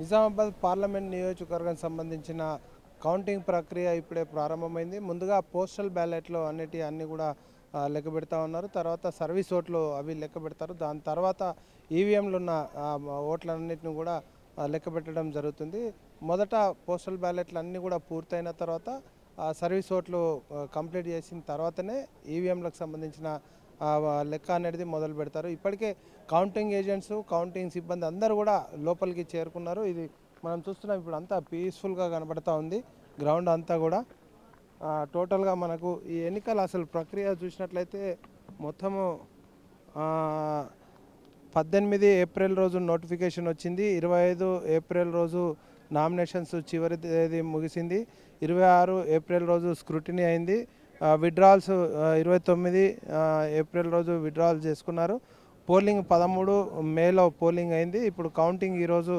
Nizamabad parliament నియోజకవర్గం సంబంధించిన counting ప్రక్రియ ఇప్పుడే ప్రారంభమైంది. ముందుగా పోస్టల్ బ్యాలెట్లు అన్నిటి అన్నీ కూడా లెక్క పెడతా ఉన్నారు. తర్వాత సర్వీస్ ఓట్లు అవి లెక్క పెడతారు. దాని తర్వాత ఈవీఎంలు ఉన్న ఆ, ఓట్లన్నిటిని కూడా లెక్క పెట్టడం జరుగుతుంది. మొదట పోస్టల్ బ్యాలెట్లు అన్నీ కూడా పూర్తయిన తర్వాత ఆ సర్వీస్ ఓట్లు కంప్లీట్ చేసిన తర్వాతనే ఈవీఎంలకు సంబంధించిన లెక్క అనేది మొదలు పెడతారు. ఇప్పటికే కౌంటింగ్ ఏజెంట్స్ కౌంటింగ్ సిబ్బంది అందరూ కూడా లోపలికి చేరుకున్నారు. ఇది మనం చూస్తున్నాం ఇప్పుడు అంతా పీస్ఫుల్గా కనబడతా ఉంది. గ్రౌండ్ అంతా కూడా. టోటల్గా మనకు ఈ ఎన్నికల అసలు ప్రక్రియ చూసినట్లయితే మొత్తము పద్దెనిమిది ఏప్రిల్ రోజు నోటిఫికేషన్ వచ్చింది. ఇరవై ఐదు ఏప్రిల్ రోజు నామినేషన్స్ చివరి తేదీ ముగిసింది. ఇరవై ఆరు ఏప్రిల్ రోజు స్క్రూటినీ అయింది. విడ్రాల్స్ ఇరవై తొమ్మిది ఏప్రిల్ రోజు విడ్రాల్ చేసుకున్నారు. పోలింగ్ పదమూడు మేలో పోలింగ్ అయింది. ఇప్పుడు కౌంటింగ్ ఈరోజు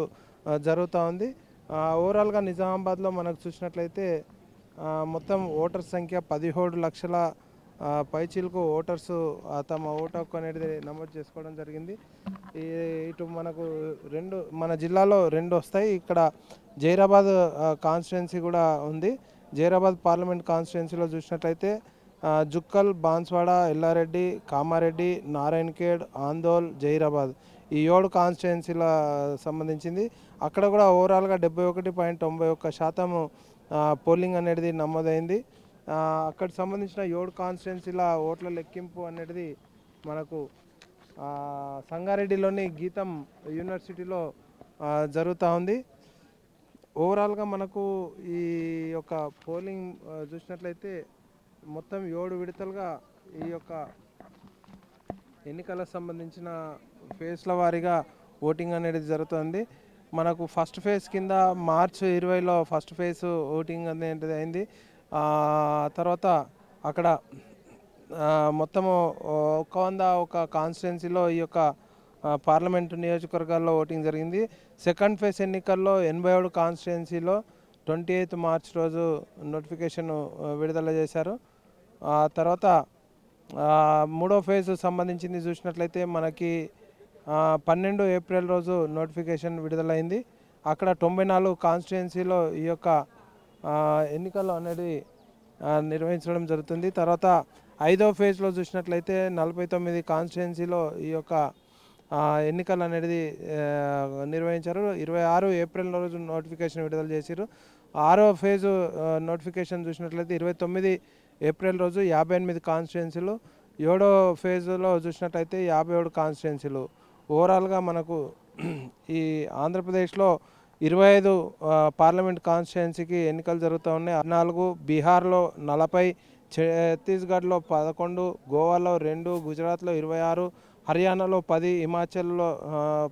జరుగుతూ ఉంది. ఓవరాల్గా నిజామాబాద్లో మనకు చూసినట్లయితే మొత్తం ఓటర్ సంఖ్య పదిహేడు లక్షల పైచీలకు ఓటర్స్ తమ ఓటు హక్కు అనేది నమోదు చేసుకోవడం జరిగింది. ఇటు మనకు రెండు మన జిల్లాలో రెండు వస్తాయి. ఇక్కడ జైరాబాద్ కాన్స్టిట్యున్సీ కూడా ఉంది. జైరాబాద్ పార్లమెంట్ కాన్స్టిట్యున్సీలో చూసినట్లయితే జుక్కల్ బాన్స్వాడ ఎల్లారెడ్డి కామారెడ్డి నారాయణఖేడ్ ఆందోల్ జైరాబాద్ ఈ ఏడు కాన్స్టిట్యున్సీల సంబంధించింది. అక్కడ కూడా ఓవరాల్గా డెబ్బై ఒకటి పాయింట్ తొంభై ఒక్క శాతం పోలింగ్ అనేది నమోదైంది. అక్కడ అక్కడికి సంబంధించిన ఏడు కాన్స్టిట్యున్సీల ఓట్ల లెక్కింపు అనేది మనకు సంగారెడ్డిలోని గీతం యూనివర్సిటీలో జరుగుతూ ఉంది. ఓవరాల్గా మనకు ఈ యొక్క పోలింగ్ చూసినట్లయితే మొత్తం ఏడు విడతలుగా ఈ యొక్క ఎన్నికలకు సంబంధించిన ఫేజ్ల వారీగా ఓటింగ్ అనేది జరుగుతుంది. మనకు ఫస్ట్ ఫేజ్ కింద మార్చ్ ఇరవైలో ఫస్ట్ ఫేజ్ ఓటింగ్ అనేది అయింది. తర్వాత అక్కడ మొత్తము ఒక వంద ఒక కాన్స్టిట్యున్సీలో ఈ యొక్క పార్లమెంటు నియోజకవర్గాల్లో ఓటింగ్ జరిగింది. సెకండ్ ఫేజ్ ఎన్నికల్లో ఎనభై ఏడు కాన్స్టిట్యున్సీలో ట్వంటీ ఎయిత్ మార్చ్ రోజు నోటిఫికేషన్ విడుదల చేశారు. ఆ తర్వాత మూడో ఫేజ్ సంబంధించింది చూసినట్లయితే మనకి పన్నెండు ఏప్రిల్ రోజు నోటిఫికేషన్ విడుదలైంది. అక్కడ తొంభై నాలుగు కాన్స్టిట్యున్సీలో ఈ యొక్క ఎన్నికలు అనేది నిర్వహించడం జరుగుతుంది. తర్వాత ఐదో ఫేజ్లో చూసినట్లయితే నలభై తొమ్మిది కాన్స్టిట్యున్సీలో ఈ యొక్క ఎన్నికలు అనేది నిర్వహించారు. ఇరవై ఆరు ఏప్రిల్ రోజు నోటిఫికేషన్ విడుదల చేశారు ఆరో ఫేజు నోటిఫికేషన్ చూసినట్లయితే ఇరవై తొమ్మిది ఏప్రిల్ రోజు యాభై ఎనిమిది కాన్స్టిట్యున్సీలు ఏడో ఫేజ్లో చూసినట్లయితే యాభై ఏడు కాన్స్టిట్యున్సీలు ఓవరాల్గా మనకు ఈ ఆంధ్రప్రదేశ్లో ఇరవై ఐదు పార్లమెంట్ కాన్స్టిట్యున్సీకి ఎన్నికలు జరుగుతూ ఉన్నాయి. నాలుగు బీహార్లో నలభై ఛత్తీస్గఢ్లో పదకొండు గోవాలో రెండు గుజరాత్లో ఇరవై ఆరు హర్యానాలో పది హిమాచల్లో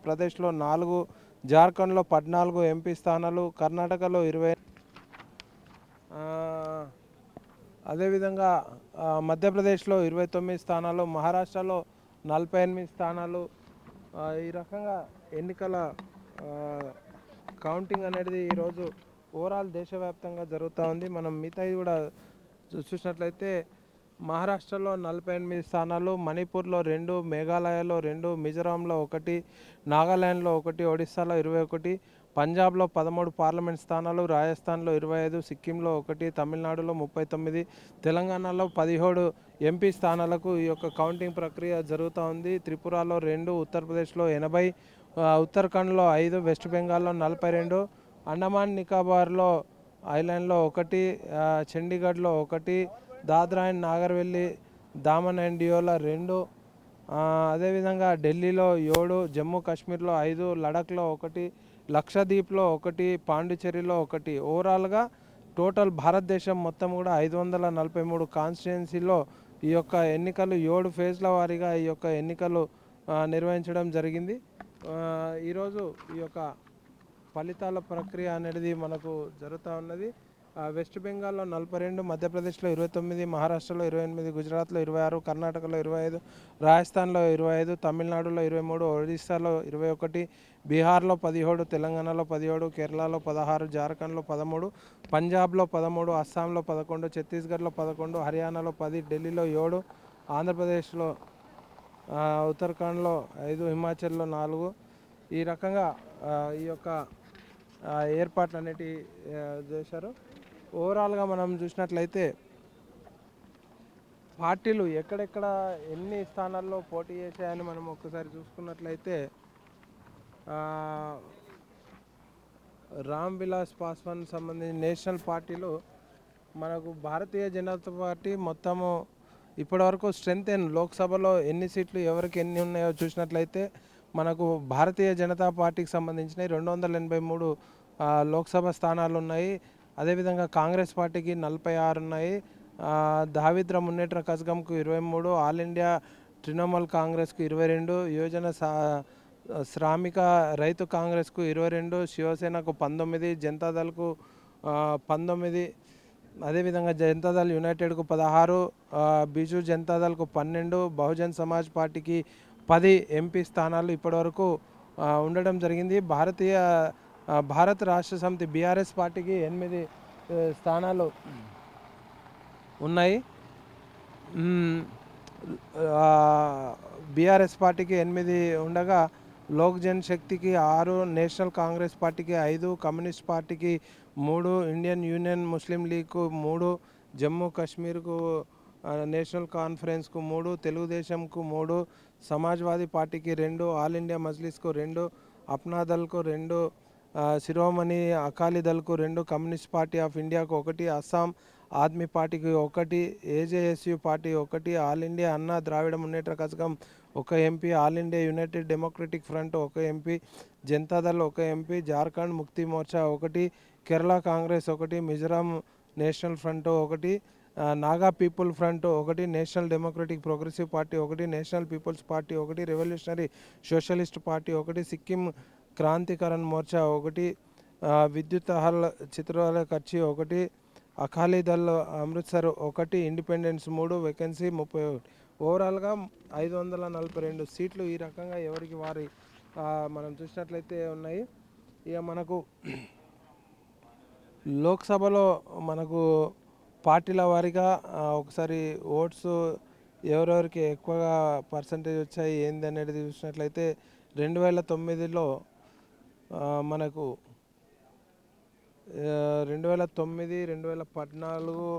ప్రదేశ్లో నాలుగు జార్ఖండ్లో పద్నాలుగు ఎంపీ స్థానాలు కర్ణాటకలో ఇరవై. అదేవిధంగా మధ్యప్రదేశ్లో ఇరవై తొమ్మిది స్థానాలు మహారాష్ట్రలో నలభై ఎనిమిది స్థానాలు. ఈ రకంగా ఎన్నికల కౌంటింగ్ అనేది ఈరోజు ఓవరాల్ దేశవ్యాప్తంగా జరుగుతూ ఉంది. మనం మిగతాయి కూడా చూసినట్లయితే మహారాష్ట్రలో నలభై ఎనిమిది స్థానాలు మణిపూర్లో రెండు మేఘాలయలో రెండు మిజోరాంలో ఒకటి నాగాల్యాండ్లో ఒకటి ఒడిస్సాలో ఇరవై ఒకటి పంజాబ్లో పదమూడు పార్లమెంట్ స్థానాలు రాజస్థాన్లో ఇరవై ఐదు సిక్కింలో ఒకటి తమిళనాడులో ముప్పై తొమ్మిది తెలంగాణలో పదిహేడు ఎంపీ స్థానాలకు ఈ యొక్క కౌంటింగ్ ప్రక్రియ జరుగుతూ ఉంది. త్రిపురలో రెండు ఉత్తరప్రదేశ్లో ఎనభై ఉత్తరాఖండ్లో ఐదు వెస్ట్ బెంగాల్లో నలభై రెండు అండమాన్ నికాబార్లో ఐలాండ్లో ఒకటి చండీగఢ్లో ఒకటి దాద్రా అండ్ నాగర్వెల్లి దామన్ అండ్ డియోలో రెండు. అదేవిధంగా ఢిల్లీలో ఏడు జమ్మూ కాశ్మీర్లో ఐదు లడఖ్లో ఒకటి లక్షద్వీప్లో ఒకటి పాండిచ్చేరిలో ఒకటి. ఓవరాల్గా టోటల్ భారతదేశం మొత్తం కూడా ఐదు వందల నలభై మూడు కాన్స్టిట్యున్సీలో ఈ యొక్క ఎన్నికలు ఏడు ఫేజ్ల వారీగా ఈ యొక్క ఎన్నికలు నిర్వహించడం జరిగింది. ఈరోజు ఈ యొక్క ఫలితాల ప్రక్రియ అనేది మనకు జరుగుతూ ఉన్నది. వెస్ట్ బెంగాల్లో నలభై రెండు మధ్యప్రదేశ్లో ఇరవై తొమ్మిది మహారాష్ట్రలో ఇరవై ఎనిమిది గుజరాత్లో ఇరవై ఆరు కర్ణాటకలో ఇరవై ఐదు రాజస్థాన్లో ఇరవై ఐదు తమిళనాడులో ఇరవై మూడు ఒడిశాలో ఇరవై ఒకటి బీహార్లో పదిహేడు తెలంగాణలో పదిహేడు కేరళలో పదహారు జార్ఖండ్లో పదమూడు పంజాబ్లో పదమూడు అస్సాంలో పదకొండు ఛత్తీస్గఢ్లో పదకొండు హర్యానాలో పది ఢిల్లీలో ఏడు ఆంధ్రప్రదేశ్లో ఉత్తరాఖండ్లో ఐదు హిమాచల్లో నాలుగు. ఈ రకంగా ఈ యొక్క ఏర్పాట్లు అనేటి చేశారు. ఓవరాల్గా మనం చూసినట్లయితే పార్టీలు ఎక్కడెక్కడ ఎన్ని స్థానాల్లో పోటీ చేశాయని మనం ఒక్కసారి చూసుకున్నట్లయితే రామ్ విలాస్ పాస్వాన్ సంబంధించిన నేషనల్ పార్టీలు మనకు భారతీయ జనతా పార్టీ మొత్తము ఇప్పటివరకు స్ట్రెంత్ ఎన్ లోక్సభలో ఎన్ని సీట్లు ఎవరికి ఎన్ని ఉన్నాయో చూసినట్లయితే మనకు భారతీయ జనతా పార్టీకి సంబంధించిన రెండు వందల ఎనభై మూడు లోక్సభ స్థానాలు ఉన్నాయి. అదేవిధంగా కాంగ్రెస్ పార్టీకి నలభై ఆరు ఉన్నాయి. దావిద్ర మున్నేట్ర కజగంకు ఇరవై మూడు ఆల్ ఇండియా తృణమూల్ కాంగ్రెస్కు ఇరవై రెండు యువజన సా శ్రామిక రైతు కాంగ్రెస్కు ఇరవై రెండు శివసేనకు పంతొమ్మిది జనతాదళ్కు పంతొమ్మిది అదేవిధంగా జనతాదళ్ యునైటెడ్కు పదహారు బీజు బిజు జనతాదళ్కు పన్నెండు బహుజన్ సమాజ్ పార్టీకి పది ఎంపీ స్థానాలు ఇప్పటివరకు ఉండడం జరిగింది. భారతీయ భారత రాష్ట్ర సమితి బీఆర్ఎస్ పార్టీకి ఎనిమిది స్థానాలు ఉన్నాయి. బీఆర్ఎస్ పార్టీకి ఎనిమిది ఉండగా లోక్ జన్ శక్తికి ఆరు నేషనల్ కాంగ్రెస్ పార్టీకి ఐదు కమ్యూనిస్ట్ పార్టీకి మూడు ఇండియన్ యూనియన్ ముస్లిం లీగ్కు మూడు జమ్మూ కాశ్మీర్కు నేషనల్ కాన్ఫరెన్స్కు మూడు తెలుగుదేశంకు మూడు సమాజ్వాదీ పార్టీకి రెండు ఆల్ ఇండియా మజ్లిస్కు రెండు అప్నాదల్కు రెండు శిరోమణి అకాలీదళ్కు రెండు కమ్యూనిస్ట్ పార్టీ ఆఫ్ ఇండియాకు ఒకటి అస్సాం ఆద్మీ పార్టీకి ఒకటి ఏజేఎస్యు పార్టీ ఒకటి ఆల్ ఇండియా అన్నా ద్రావిడ మున్నేట్ర కజగం ఒక MP All India United Democratic Front ఒక ఎంపీ జనతాదళ్ ఒక ఎంపీ జార్ఖండ్ ముక్తి మోర్చా ఒకటి కేరళ కాంగ్రెస్ ఒకటి మిజోరాం నేషనల్ ఫ్రంట్ ఒకటి నాగా పీపుల్ ఫ్రంట్ ఒకటి నేషనల్ డెమోక్రటిక్ ప్రోగ్రెసివ్ పార్టీ ఒకటి నేషనల్ పీపుల్స్ పార్టీ ఒకటి రెవల్యూషనరీ సోషలిస్ట్ పార్టీ ఒకటి సిక్కిం క్రాంతికరణ్ మోర్చా ఒకటి విద్యుత్ హల్ చిత్రాల ఖర్చీ ఒకటి అకాలీదళ్ అమృత్సర్ ఒకటి ఇండిపెండెన్స్ మూడు వేకెన్సీ ముప్పై ఒకటి. ఓవరాల్గా ఐదు వందల నలభై రెండు సీట్లు ఈ రకంగా ఎవరికి వారి మనం చూసినట్లయితే ఉన్నాయి. ఇక మనకు లోక్సభలో మనకు పార్టీల వారీగా ఒకసారి ఓట్స్ ఎవరెవరికి ఎక్కువగా పర్సంటేజ్ వచ్చాయి ఏంది అనేది చూసినట్లయితే రెండు వేల తొమ్మిదిలో మనకు రెండు వేల తొమ్మిది రెండు వేల పద్నాలుగు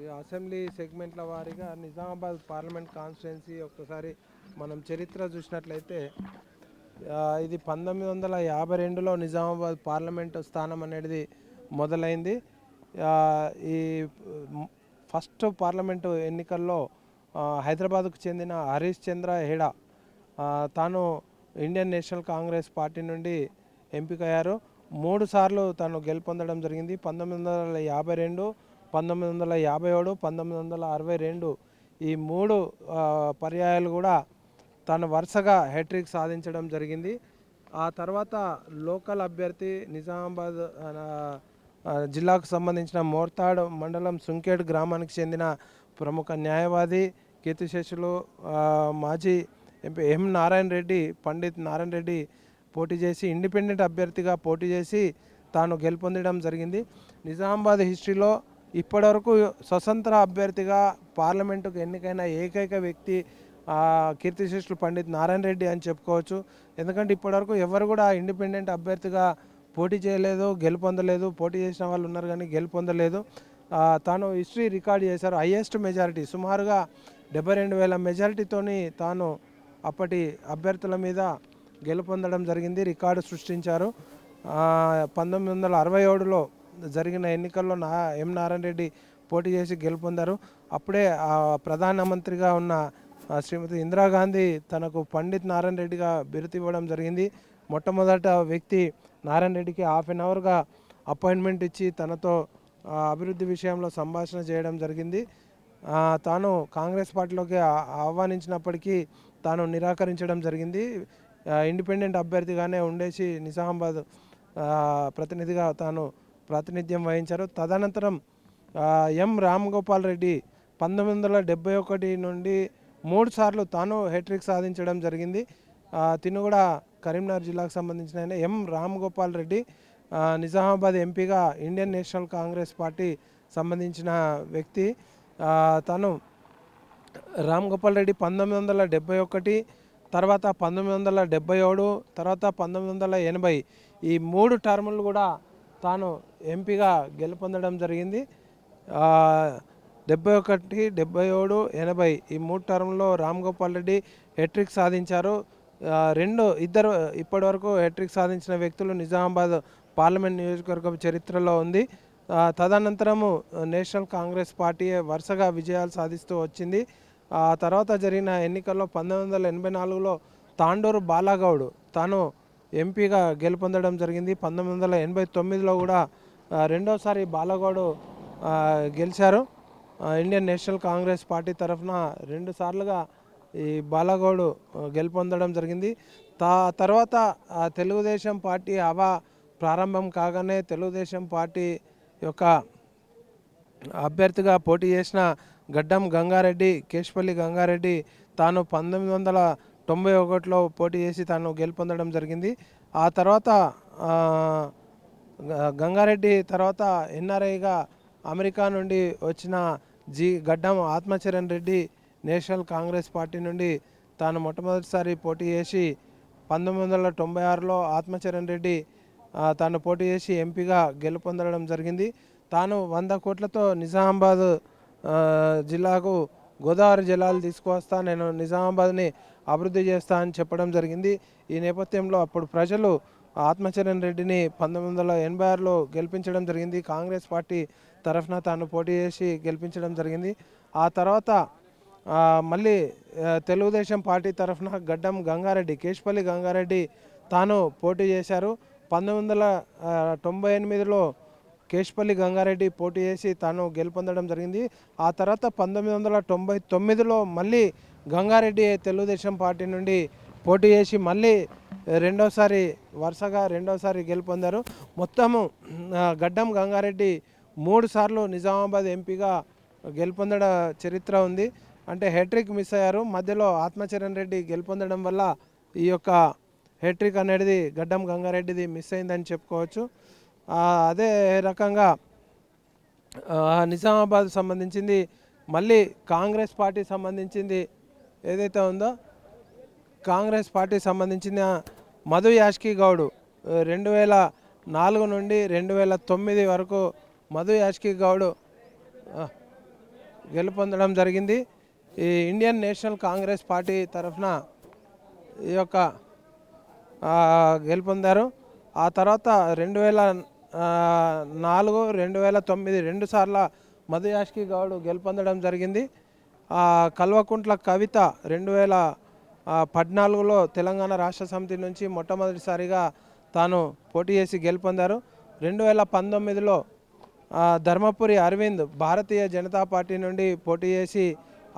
ఈ అసెంబ్లీ సెగ్మెంట్ల వారీగా నిజామాబాద్ పార్లమెంట్ కాన్స్టిట్యున్సీ ఒక్కసారి మనం చరిత్ర చూసినట్లయితే ఇది పంతొమ్మిది వందల యాభై రెండులో నిజామాబాద్ పార్లమెంట్ స్థానం అనేది మొదలైంది. ఈ ఫస్ట్ పార్లమెంటు ఎన్నికల్లో హైదరాబాద్కు చెందిన హరీష్ చంద్ర హెడా తాను ఇండియన్ నేషనల్ కాంగ్రెస్ పార్టీ నుండి ఎంపికయ్యారు. మూడు సార్లు తను గెలుపొందడం జరిగింది. పంతొమ్మిది వందల యాభై రెండు పంతొమ్మిది వందల యాభై ఏడు పంతొమ్మిది వందల అరవై రెండు ఈ మూడు పర్యాయాలు కూడా తను వరుసగా హ్యాట్రిక్ సాధించడం జరిగింది. ఆ తర్వాత లోకల్ అభ్యర్థి నిజామాబాద్ జిల్లాకు సంబంధించిన మోర్తాడ్ మండలం సుంకేడ్ గ్రామానికి చెందిన ప్రముఖ న్యాయవాది కీర్తిశేషులు మాజీ ఎంపీ ఎం నారాయణ రెడ్డి పండిత్ నారాయణ రెడ్డి పోటీ చేసి ఇండిపెండెంట్ అభ్యర్థిగా పోటీ చేసి తాను గెలుపొందడం జరిగింది. నిజామాబాద్ హిస్టరీలో ఇప్పటివరకు స్వతంత్ర అభ్యర్థిగా పార్లమెంటుకు ఎన్నికైన ఏకైక వ్యక్తి కీర్తి కీర్తిశేషులు పండిత్ నారాయణ రెడ్డి అని చెప్పుకోవచ్చు. ఎందుకంటే ఇప్పటివరకు ఎవరు కూడా ఇండిపెండెంట్ అభ్యర్థిగా పోటీ చేయలేదు గెలుపొందలేదు. పోటీ చేసిన వాళ్ళు ఉన్నారు కానీ గెలుపొందలేదు. తాను హిస్టరీ రికార్డ్ చేశారు హయ్యెస్ట్ మెజారిటీ. సుమారుగా డెబ్బై రెండు వేల మెజారిటీతోని తాను అప్పటి అభ్యర్థుల మీద గెలుపొందడం జరిగింది. రికార్డు సృష్టించారు. పంతొమ్మిది వందల అరవై ఏడులో జరిగిన ఎన్నికల్లో నా ఎం నారాయణ రెడ్డి పోటీ చేసి గెలుపొందారు. అప్పుడే ప్రధానమంత్రిగా ఉన్న శ్రీమతి ఇందిరాగాంధీ తనకు పండిత్ నారాయణ రెడ్డిగా బిరుతి ఇవ్వడం జరిగింది. మొట్టమొదట వ్యక్తి నారాయణ రెడ్డికి హాఫ్ అన్ అవర్గా అపాయింట్మెంట్ ఇచ్చి తనతో అభివృద్ధి విషయంలో సంభాషణ చేయడం జరిగింది. తాను కాంగ్రెస్ పార్టీలోకి ఆహ్వానించినప్పటికీ తాను నిరాకరించడం జరిగింది. ఇండిపెండెంట్ అభ్యర్థిగానే ఉండేసి నిజామాబాద్ ప్రతినిధిగా తాను ప్రాతినిధ్యం వహించారు. తదనంతరం ఎం. రామ్ గోపాల్ రెడ్డి పంతొమ్మిది వందల డెబ్బై ఒకటి నుండి మూడు సార్లు తాను హెట్రిక్ సాధించడం జరిగింది. తినుగూడ తిను కూడా కరీంనగర్ జిల్లాకు సంబంధించిన ఆయన. ఎం. రామ్ గోపాల్ రెడ్డి నిజామాబాద్ ఎంపీగా ఇండియన్ నేషనల్ కాంగ్రెస్ పార్టీ సంబంధించిన వ్యక్తి. తను రామ్ గోపాల్ రెడ్డి పంతొమ్మిది వందల డెబ్బై ఒకటి తర్వాత పంతొమ్మిది వందల డెబ్బై ఏడు తర్వాత పంతొమ్మిది వందల ఎనభై. ఈ మూడు టర్ములు కూడా తాను ఎంపీగా గెలుపొందడం జరిగింది. డెబ్బై ఒకటి డెబ్బై ఏడు ఎనభై ఈ మూడు టర్మ్లో రామ్ గోపాల్ రెడ్డి హెట్రిక్ సాధించారు. రెండు ఇద్దరు ఇప్పటివరకు హెట్రిక్ సాధించిన వ్యక్తులు నిజామాబాద్ పార్లమెంట్ నియోజకవర్గం చరిత్రలో ఉంది. తదనంతరము నేషనల్ కాంగ్రెస్ పార్టీ వరుసగా విజయాలు సాధిస్తూ వచ్చింది. ఆ తర్వాత జరిగిన ఎన్నికల్లో పంతొమ్మిది వందల ఎనభై నాలుగులో తాండూరు బాలాగౌడ్ తాను ఎంపీగా గెలుపొందడం జరిగింది. పంతొమ్మిది వందల ఎనభై తొమ్మిదిలో కూడా రెండోసారి బాలగౌడ్ గెలిచారు. ఇండియన్ నేషనల్ కాంగ్రెస్ పార్టీ తరఫున రెండు సార్లుగా ఈ బాలగౌడ్ గెలుపొందడం జరిగింది. తా తర్వాత తెలుగుదేశం పార్టీ హవా ప్రారంభం కాగానే తెలుగుదేశం పార్టీ యొక్క అభ్యర్థిగా పోటీ చేసిన గడ్డం గంగారెడ్డి కేశపల్లి గంగారెడ్డి తాను పంతొమ్మిది వందల తొంభై ఒకటిలో పోటీ చేసి తాను గెలుపొందడం జరిగింది. ఆ తర్వాత గంగారెడ్డి తర్వాత ఎన్ఆర్ఐగా అమెరికా నుండి వచ్చిన G Gaddam Athmacharan Reddy National Congress Party నుండి తాను మొట్టమొదటిసారి పోటీ చేసి పంతొమ్మిది వందల తొంభై ఆరులో ఆత్మచరణ్ రెడ్డి తాను పోటీ చేసి ఎంపీగా గెలుపొందడం జరిగింది. తాను వంద కోట్లతో నిజామాబాద్ జిల్లాకు గోదావరి జలాలు తీసుకువస్తా నేను నిజామాబాద్ని అభివృద్ధి చేస్తా అని చెప్పడం జరిగింది. ఈ నేపథ్యంలో అప్పుడు ప్రజలు ఆత్మచరణ్ రెడ్డిని పంతొమ్మిది వందల ఎనభై ఆరులో గెలిపించడం జరిగింది. కాంగ్రెస్ పార్టీ తరఫున తాను పోటీ చేసి గెలిపించడం జరిగింది. ఆ తర్వాత మళ్ళీ తెలుగుదేశం పార్టీ తరఫున గడ్డం గంగారెడ్డి కేశపల్లి గంగారెడ్డి తాను పోటీ చేశారు. పంతొమ్మిది వందల తొంభై ఎనిమిదిలో కేశపల్లి గంగారెడ్డి పోటీ చేసి తాను గెలుపొందడం జరిగింది. ఆ తర్వాత పంతొమ్మిది వందల తొంభై తొమ్మిదిలో మళ్ళీ గంగారెడ్డి తెలుగుదేశం పార్టీ నుండి పోటీ చేసి మళ్ళీ రెండోసారి వరుసగా రెండోసారి గెలుపొందారు. మొత్తము గడ్డం గంగారెడ్డి మూడు సార్లు నిజామాబాద్ ఎంపీగా గెలుపొందడ చరిత్ర ఉంది. అంటే హెట్రిక్ మిస్ అయ్యారు. మధ్యలో ఆత్మచరణ్ రెడ్డి గెలుపొందడం వల్ల ఈ యొక్క హెట్రిక్ అనేది గడ్డం గంగారెడ్డిది మిస్ అయిందని చెప్పుకోవచ్చు. అదే రకంగా నిజామాబాద్ సంబంధించింది మళ్ళీ కాంగ్రెస్ పార్టీ సంబంధించింది ఏదైతే ఉందో కాంగ్రెస్ పార్టీ సంబంధించిన మధు యాష్కి గౌడ్ రెండు వేల నాలుగు నుండి రెండు వేల తొమ్మిది వరకు మధు యాష్కి గౌడ్ గెలుపొందడం జరిగింది. ఈ ఇండియన్ నేషనల్ కాంగ్రెస్ పార్టీ తరఫున ఈ యొక్క గెలుపొందారు. ఆ తర్వాత రెండు వేల నాలుగు రెండు వేల తొమ్మిది రెండు సార్ల మధుయాష్కి గౌడ్ గెలుపొందడం జరిగింది. కల్వకుంట్ల కవిత రెండు వేల పద్నాలుగులో తెలంగాణ రాష్ట్ర సమితి నుంచి మొట్టమొదటిసారిగా తాను పోటీ చేసి గెలుపొందారు. రెండు వేల పంతొమ్మిదిలో ధర్మపురి అరవింద్ భారతీయ జనతా పార్టీ నుండి పోటీ చేసి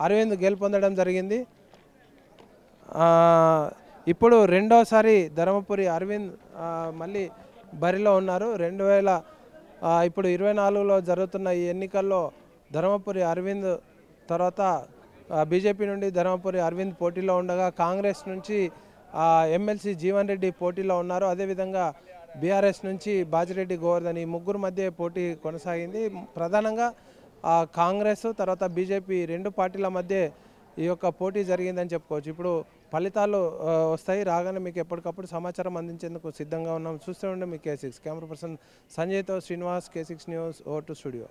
అరవింద్ గెలుపొందడం జరిగింది. ఇప్పుడు రెండోసారి ధర్మపురి అరవింద్ మళ్ళీ బరిలో ఉన్నారు. రెండు వేల ఇప్పుడు ఇరవై నాలుగులో జరుగుతున్న ఈ ఎన్నికల్లో ధర్మపురి అరవింద్ తర్వాత బీజేపీ నుండి ధర్మపురి అరవింద్ పోటీలో ఉండగా కాంగ్రెస్ నుంచి ఎమ్మెల్సీ జీవన్ రెడ్డి పోటీలో ఉన్నారు. అదేవిధంగా బీఆర్ఎస్ నుంచి బాజిరెడ్డి గోవర్ధన్ ఈ ముగ్గురు మధ్య పోటీ కొనసాగింది. ప్రధానంగా ఆ, కాంగ్రెస్ తర్వాత బీజేపీ రెండు పార్టీల మధ్య ఈ యొక్క పోటీ జరిగిందని చెప్పుకోవచ్చు. ఇప్పుడు ఫలితాలు వస్తాయి. రాగానే మీకు ఎప్పటికప్పుడు సమాచారం అందించేందుకు సిద్ధంగా ఉన్నాం. చూస్తూ ఉండే మీ K six camera person సంజయ్తో Srinivas K six news over to studio.